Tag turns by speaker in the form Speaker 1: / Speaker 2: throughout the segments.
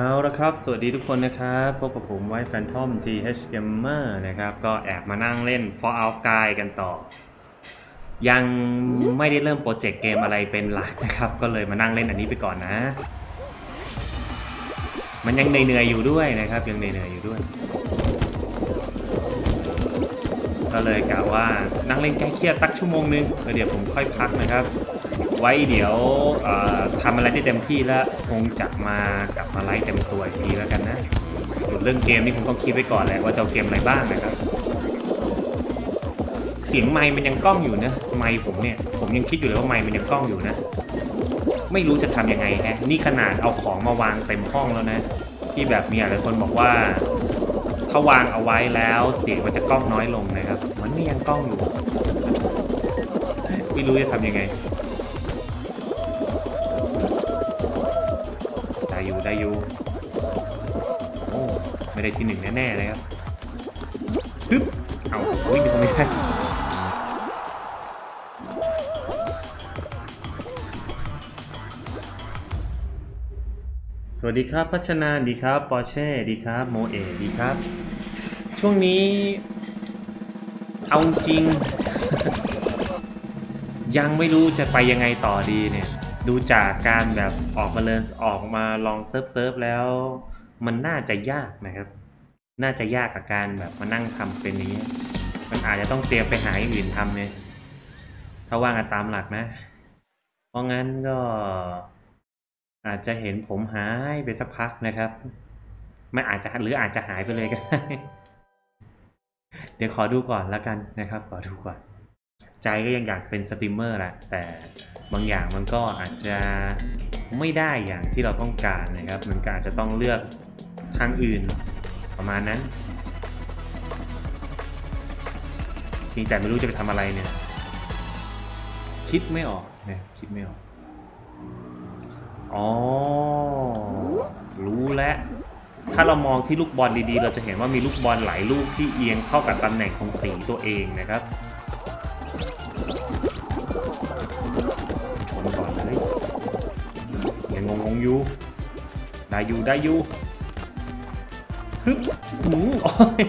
Speaker 1: เอาละครับ สวัสดีทุกคนนะครับพบกับผมไว้แฟนทอม GH Gamer นะครับ ก็แอบมานั่งเล่น For Out Guy กันต่อ ยังไม่ได้เริ่มโปรเจกต์เกมอะไรเป็นหลักนะครับ ก็เลยมานั่งเล่นอันนี้ไปก่อนนะ มันยังเหนื่อยๆอยู่ด้วยนะครับ ยังเหนื่อยๆอยู่ด้วย ก็เลยกะว่านั่งเล่นแก้เครียดสักชั่วโมงนึงแล้วเดี๋ยวผมค่อยพักนะครับ ไว้เดี๋ยวเอ่อทำอะไรได้เต็มที่แล้วคงจะมากลับมาไล่เต็มตัวอีกทีแล้วกันนะส่วนเรื่องเกมนี่ผมต้องคิดไว้ก่อนแหละว่าจะเกมอะไรบ้างนะครับ เสียงไมค์มันยังกล้องอยู่นะไมค์ผมเนี่ยผมยังคิดอยู่เลยว่าไมค์มันยังกล้องอยู่นะ ไม่รู้จะทำยังไงฮะนี่ขนาดเอาของมาวางเต็มห้องแล้วนะ ที่แบบมีหลายคนบอกว่า ถ้าวางเอาไว้แล้วเสียงมันจะกล้องน้อยลงนะครับ มันนี่ยังกล้องอยู่ ไม่รู้จะทำยังไงได้อยู่ได้อยู่โอ้ไม่ได้ที่หนึ่งแน่ๆเลยครับปึ๊บเอาวิ่งไปไม่ได้ สวัสดีครับ พัชนาดีครับปอเช่ดีครับ โมเอดีครับ ช่วงนี้ เอาจริง ยังไม่รู้จะไปยังไงต่อดีเนี่ย ดูจากการแบบออกมาเลินออกมาลองเซิร์ฟเซิร์ฟแล้ว มันน่าจะยากนะครับ น่าจะยากกับการแบบมานั่งทำเป็นนี้ มันอาจจะต้องเตรียมไปหาอย่างอื่นทำเนี่ยถ้าว่างกันตามหลักนะ เพราะงั้นก็ อาจจะเห็นผมหายไปสักพักนะครับ ไม่อาจจะหรืออาจจะหายไปเลยก็ได้เดี๋ยวขอดูก่อนแล้วกันนะครับ ขอดูก่อน ใจก็ยังอยากเป็นสตรีมเมอร์แหละแต่บางอย่างมันก็อาจจะไม่ได้อย่างที่เราต้องการนะครับ มันก็อาจจะต้องเลือกทางอื่นประมาณนั้นจริงแต่ไม่รู้จะไปทำอะไรเนี่ย คิดไม่ออกนี่ยคิดไม่ออก อ๋อ รู้แล้ว ถ้าเรามองที่ลูกบอลดีๆ เราจะเห็นว่ามีลูกบอลหลายลูกที่เอียงเข้ากับตำแหน่งของสีตัวเองนะครับ ชนก่อนเลยยังงงๆอยู่ ได้อยู่ได้อยู่ฮึบหมโอ้ย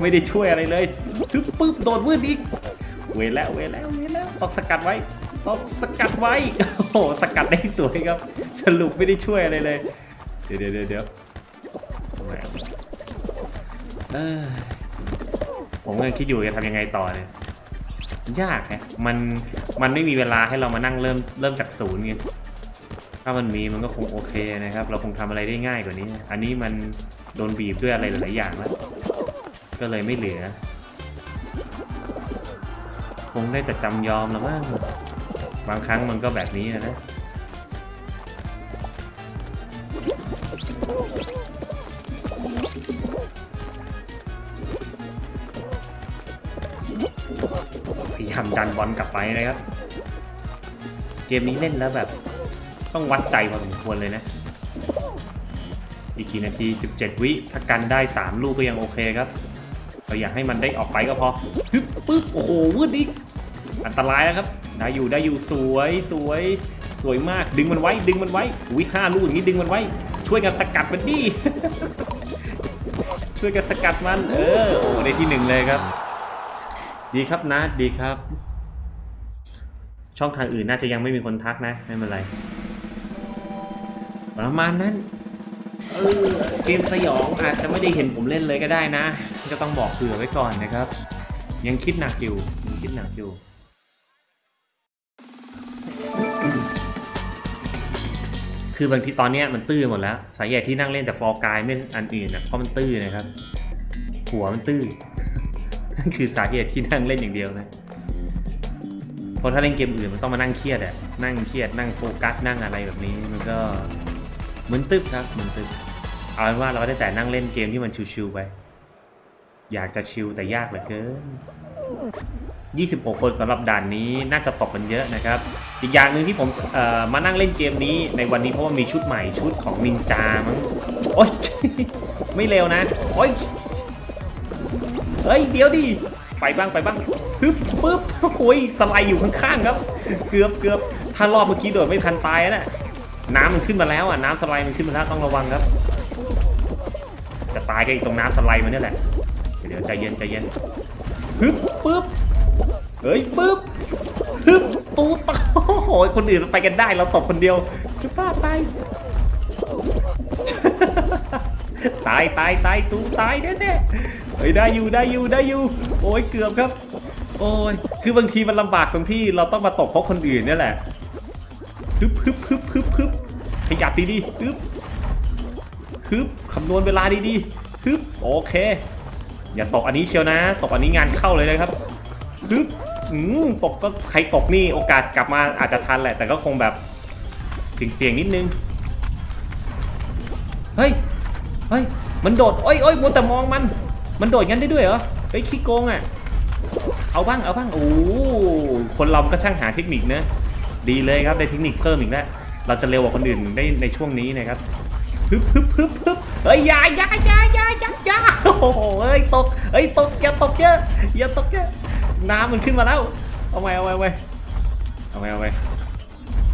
Speaker 1: ไม่ได้ช่วยอะไรเลยฮึบปึ๊บโดดวืดอีก เวแล้วเวแล้วเวแล้วต้องสกัดไว้ต้องสกัดไว้ โอ้โห สกัดได้สวยครับ สรุปไม่ได้ช่วยอะไรเลย เดี๋ยวเดี๋ยวเดี๋ยวผมกำลังคิดอยู่จะทำยังไงต่อเนี่ยยากฮะมันมันไม่มีเวลาให้เรามานั่งเริ่มเริ่มจากศูนย์ไงถ้ามันมีมันก็คงโอเคนะครับ เราคงทำอะไรได้ง่ายกว่านี้ อันนี้มันโดนบีบด้วยอะไรหลายอย่างแล้ว ก็เลยไม่เหลือ คงได้แต่จำยอมแล้วมั้งบางครั้งมันก็แบบนี้นะ พยายามดันบอลกลับไปนะครับ เกมนี้เล่นแล้วแบบ ต้องวัดใจพอสมควรเลยนะ อีกกี่นาที 17 วิถ้ากันได้ 3 ลูกก็ยังโอเคครับเราอยากให้มันได้ออกไปก็พอฮึบปึ๊บโอ้โหวืดอีก อันตรายแล้วครับ ได้อยู่ได้อยู่สวยสวยสวยมากดึงมันไว้ดึงมันไว้อุ้ยห้าลูกอย่างนี้ดึงมันไว้ ช่วยกันสกัดมันดิ ช่วยกันสกัดมัน เออ โอ้ได้ที่หนึ่งเลยครับ ดีครับนะ ดีครับ ช่องทางอื่นน่าจะยังไม่มีคนทักนะ ไม่เป็นไร ประมาณนั้น เออ เกมสยองอาจจะไม่ได้เห็นผมเล่นเลยก็ได้นะ ก็ต้องบอกเผื่อไว้ก่อนนะครับ ยังคิดหนักอยู่ ยังคิดหนักอยู่ คือบางทีตอนนี้มันตื้อหมดแล้ว สาเหตุที่นั่งเล่นแต่ฟอร์กายไม่อันอื่นนะเพราะมันตื้อนะครับ หัวมันตื้อนั่นคือสาเหตุที่นั่งเล่นอย่างเดียวนะเพราะถ้าเล่นเกมอื่นมันต้องมานั่งเครียดอะนั่งเครียดนั่งโฟกัสนั่งอะไรแบบนี้มันก็เหมือนตึ๊บครับเหมือนตึ๊บเอาเป็นว่าเราได้แต่นั่งเล่นเกมที่มันชิวๆไปอยากจะชิลแต่ยากเหลือเกิน 26 คนสำหรับด่านนี้น่าจะตกกันเยอะนะครับ อีกอย่างหนึ่งที่ผมมานั่งเล่นเกมนี้ในวันนี้เพราะว่ามีชุดใหม่ชุดของนินจามั้งโอ๊ยไม่เร็วนะโอ๊ยเฮ้ยเดี๋ยวดิไปบ้างไปบ้างฮึบปึ๊บโอ้ยสไลด์อยู่ข้างๆครับ เกือบเกือบถ้ารอบเมื่อกี้โดดไม่ทันตายนะน้ำมันขึ้นมาแล้วอะน้ำสไลด์มันขึ้นมาแล้วต้องระวังครับ จะตายกันอีกตรงน้ำสไลด์มันนี่แหละเดี๋ยวใจเย็นใจเย็นฮึบปึ๊บ เฮ้ยปึ๊บฮึบตูตาโอ้โหคนอื่นไปกันได้เราตกคนเดียวคือป้าตายตายตายตายตูตายแน่แน่ๆเฮ้ยได้อยู่ได้อยู่ได้อยู่ โอ้ยเกือบครับ โอ้ยคือบางทีมันลำบากตรงที่เราต้องมาตกเพราะคนอื่นเนี่ยแหละฮึบฮึบฮึบฮึบฮึบขยับดีๆฮึบฮึบคำนวณเวลาดีๆฮึบโอเค อย่าตกอันนี้เชียวนะ ตกอันนี้งานเข้าเลยนะครับฮึบ ตกก็ใครตกนี่โอกาสกลับมาอาจจะทันแหละ แต่ก็คงแบบเสี่ยงๆนิดนึง เฮ้ย เฮ้ย มันโดดโอ้ยโอ้ยมัวแต่มองมัน มันโดดงั้นได้ด้วยเหรอ เฮ้ยขี้โกงอะ เอาบ้าง เอาบ้าง โอ้คนเราก็ช่างหาเทคนิคนะ ดีเลยครับ ได้เทคนิคเพิ่มอีกแล้ว เราจะเร็วกว่าคนอื่นได้ในช่วงนี้นะครับฮึบฮึบฮึบฮึบเฮ้ยอยาอยาอยาอยาอยายาโอ้โหเฮ้ยตก เฮ้ยตกอย่าตกเยอะ อย่าตกเยอะ น้ำมันขึ้นมาแล้ว เอาไว้เอาไว้เอาไว้เอาไว้เอาไว้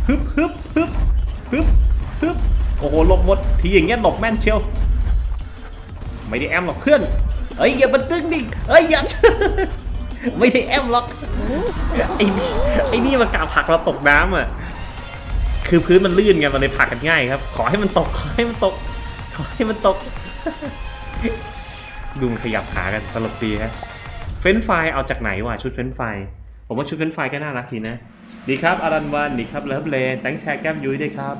Speaker 1: ฮึบฮึบฮึบฮึบฮึบโอ้โหหลบหมดทีอย่างเงี้ยหลบแม่นเชียวไม่ได้แอมหรอกเพื่อนเอ้ยอย่ามาตึงดิเอ้ยอย่าไม่ได้แอมหรอกไอ้นี่ไอ้นี่มันกาผักเราตกน้ำอะคือพื้นมันลื่นไงมันเลยผักกันง่ายครับ ขอให้มันตกขอให้มันตก ขอให้มันตกดูมันขยับขากันตลกดีฮะ เฟ้นไฟเอาจากไหนวะชุดเฟ้นไฟผมว่าชุดเฟ้นไฟก็น่ารักดีนะดีครับอารันวันดีครับเลิฟเลนแตงแชร์แก้มยุ้ยด้วยครับ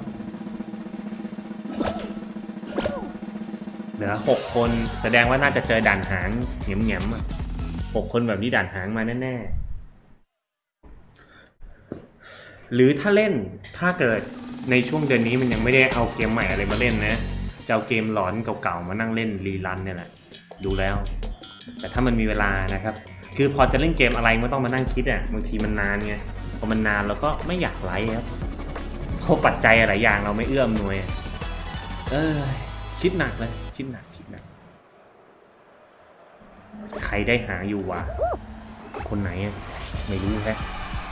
Speaker 1: เหลือหกคนแสดงว่าน่าจะเจอด่านหางเหงียมเหงียมๆหกคนแบบนี้ด่านหางมาแน่ๆ หรือถ้าเล่นถ้าเกิดในช่วงเดือนนี้มันยังไม่ได้เอาเกมใหม่อะไรมาเล่นนะจะเอาเกมหลอนเก่าๆมานั่งเล่นรีรันเนี่ยแหละดูแล้ว แต่ถ้ามันมีเวลานะครับ คือพอจะเล่นเกมอะไรไม่ต้องมานั่งคิดอะบางทีมันนานไงพอมันนานเราก็ไม่อยากไลฟ์ครับเพราะปัจจัยหลายอย่างเราไม่เอื้อมหน่วย เออคิดหนักเลยคิดหนักคิดหนัก ใครได้หาอยู่วะคนไหนอะไม่รู้แฮะ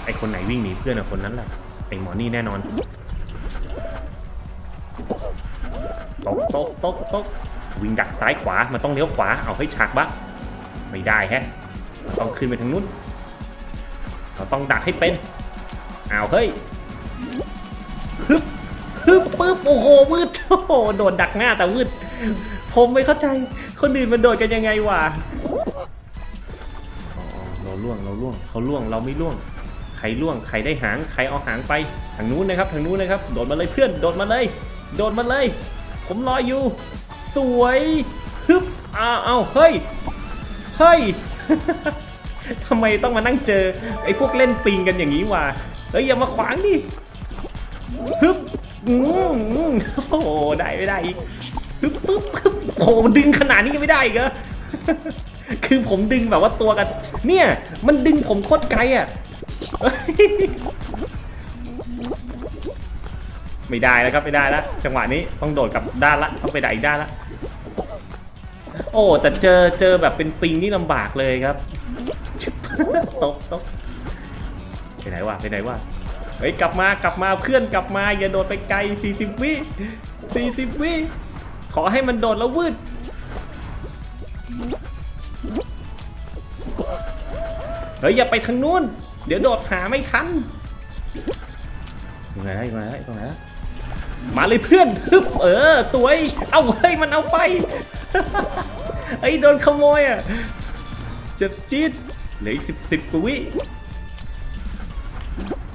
Speaker 1: ไอคนไหนวิ่งหนีเพื่อนอะคนนั้นแหละไอหมอนี่แน่นอนตกตกตกตกวิ่งดักซ้ายขวามันต้องเลี้ยวขวาเอาให้ฉากบะ ไม่ได้แฮะมันต้องขึ้นไปทางนู้นเราต้องดักให้เป็นอ้าวเฮ้ยฮึบฮึบปึ๊บโอ้โหวืดโอ้โหโดนดักหน้าแต่วืดผมไม่เข้าใจคนอื่นมันโดดกันยังไงวะเราล่วงเราล่วงเขาล่วงเราไม่ล่วงใครล่วงใครได้หางใครเอาหางไปทางนู้นนะครับทางนู้นนะครับโดดมาเลยเพื่อนโดดมาเลย โดดมาเลย ผมรออยู่ สวยฮึบอ้าวเฮ้ย เฮ้ยทำไมต้องมานั่งเจอไอ้พวกเล่นปิงกันอย่างนี้วะเฮ้ยอย่ามาขวางดิฮึบอืมอืมโอ้โหได้ไม่ได้อีกฮึบปึ๊บปึ๊บโอ้โหดึงขนาดนี้ยังไม่ได้อีกเหรอคือผมดึงแบบว่าตัวกัน เนี่ย มันดึงผมโคตรไกลอะไม่ได้แล้วครับไม่ได้แล้วจังหวะนี้ต้องโดดกลับด้านละต้องไปดักอีกด้านละ โอ้แต่เจอเจอแบบเป็นปิงนี่ลำบากเลยครับตกตกไปไหนวะไปไหนวะเฮ้ยกลับมากลับมาเพื่อนกลับมาอย่าโดดไปไกล 40 วิ40 วิขอให้มันโดดแล้ววืดเฮ้ยอย่าไปทางนู้น เดี๋ยวโดดหาไม่ทันตรงไหนได้ตรงไหนได้ตรงไหนได้มาเลยเพื่อนฮึบเออสวย เอาเฮ้ยมันเอาไป เฮ้ยโดนขโมยอะเจ็บจี๊ดเหลืออีกสิบสิบกว่าวิ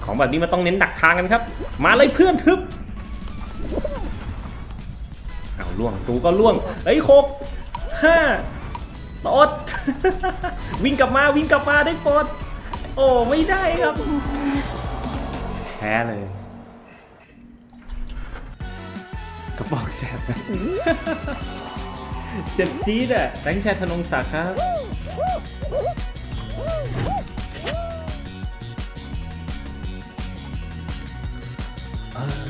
Speaker 1: ของแบบนี้มันต้องเน้นดักทางกันครับ มาเลยเพื่อนทึบเอาล่วงตูก็ล่วงเอ้ยหกห้าตดวิ่งกลับมาวิ่งกลับมาได้ปลดโอ้ไม่ได้ครับแพ้เลยกระบอกแสบ เจ็บจี๊ดอะแตงแชร์ธนงศักดิ์ครับเออ